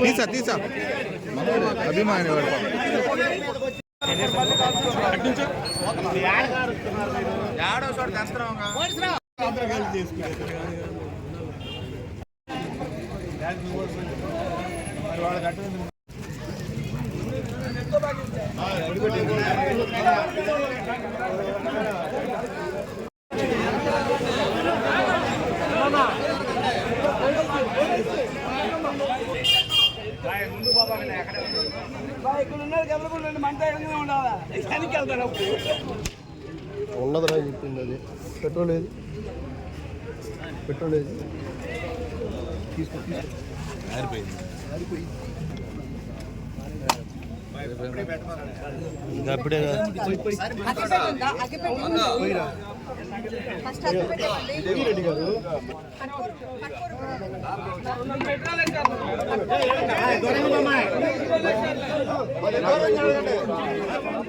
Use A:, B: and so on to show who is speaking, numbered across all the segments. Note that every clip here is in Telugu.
A: తీసా తీసా. అభిమాని వాడు
B: ఇక్కడ ఉన్నారు కదలకుండా మంట ఎక్కడ ఉండాలా? వెనక్కి వెళ్తారు
C: ఉన్నదిరా చెప్పింది అది. పెట్రోల్ ఏది? పెట్రోల్ ఏది? తీసుకో తీసుకో.
A: అప్పుడే
C: రెడ్డి గారు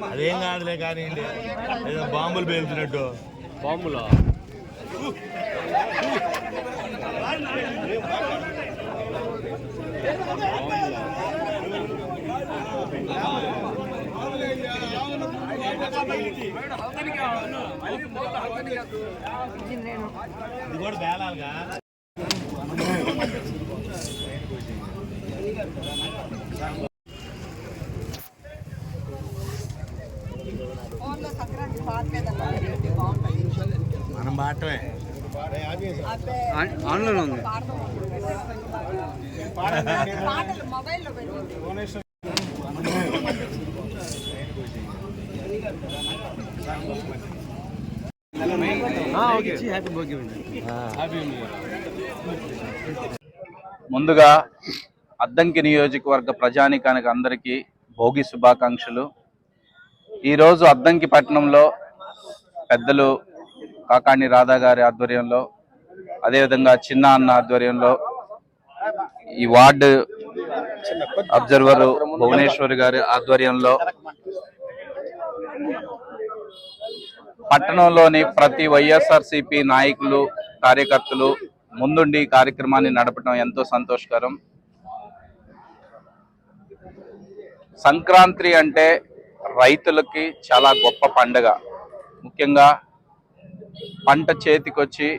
A: అదేం కాదులే కానీ ఏదో బాంబులు పేలుతున్నట్టు.
D: బాంబులా?
A: ఇది కూడా బేలాలుగా
E: ఫోన్లో సంక్రాంతి పాట మీద బాగుంటాయి
A: మనం బాటమే
D: ఆన్లైన్ ఉంది.
F: ముందుగా అద్దంకి నియోజకవర్గ ప్రజానికానికి అందరికీ భోగి శుభాకాంక్షలు. ఈరోజు అద్దంకి పట్టణంలో పెద్దలు కాకాణి రాధా గారి ఆధ్వర్యంలో అదేవిధంగా చిన్న అన్న ఆధ్వర్యంలో ఈ వార్డు అబ్జర్వర్ భువనేశ్వరి గారి ఆధ్వర్యంలో పట్టణంలోని ప్రతి వైఎస్ఆర్సిపి నాయకులు కార్యకర్తలు ముందుండి కార్యక్రమాన్ని నడపడం ఎంతో సంతోషకరం. సంక్రాంతి అంటే రైతులకి చాలా గొప్ప పండుగ. ముఖ్యంగా పంట చేతికొచ్చి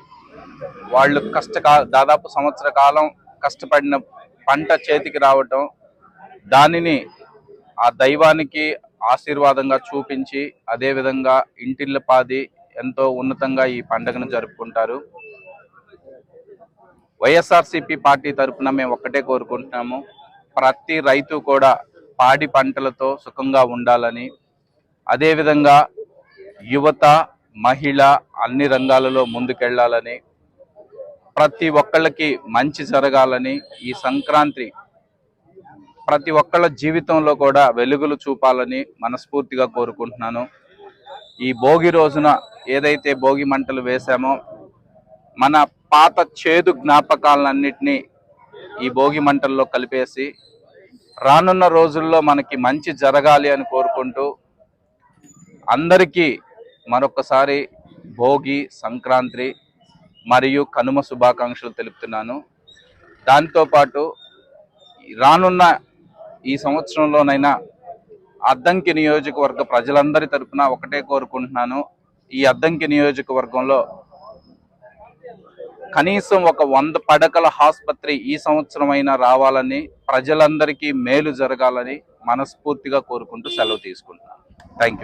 F: వాళ్ళు కష్టకా దాదాపు సంవత్సర కాలం కష్టపడిన పంట చేతికి రావటం దానిని ఆ దైవానికి ఆశీర్వాదంగా చూపించి అదేవిధంగా ఇంటిల్లపాది ఎంతో ఉన్నతంగా ఈ పండుగను జరుపుకుంటారు. వైఎస్ఆర్సిపి పార్టీ తరఫున మేము ఒక్కటే కోరుకుంటున్నాము. ప్రతి రైతు కూడా పాడి పంటలతో సుఖంగా ఉండాలని. అదేవిధంగా యువత మహిళ అన్ని రంగాలలో ముందుకెళ్ళాలని ప్రతి ఒక్కళ్ళకి మంచి జరగాలని ఈ సంక్రాంతి ప్రతి ఒక్కళ్ళ జీవితంలో కూడా వెలుగులు చూపాలని మనస్ఫూర్తిగా కోరుకుంటున్నాను. ఈ భోగి రోజున ఏదైతే భోగి మంటలు వేశామో మన పాత చేదు జ్ఞాపకాలన్నింటినీ ఈ భోగి మంటల్లో కలిపేసి రానున్న రోజుల్లో మనకి మంచి జరగాలి అని కోరుకుంటూ అందరికీ మరొకసారి భోగి సంక్రాంతి మరియు కనుమ శుభాకాంక్షలు తెలుపుతున్నాను. దాంతోపాటు రానున్న ఈ సంవత్సరంలోనైనా అద్దంకి నియోజకవర్గ ప్రజలందరి తరపున ఒకటే కోరుకుంటున్నాను. ఈ అద్దంకి నియోజకవర్గంలో కనీసం ఒక వంద పడకల ఆసుపత్రి ఈ సంవత్సరమైనా రావాలని ప్రజలందరికీ మేలు జరగాలని మనస్ఫూర్తిగా కోరుకుంటూ సెలవు తీసుకుంటున్నాను. Thank you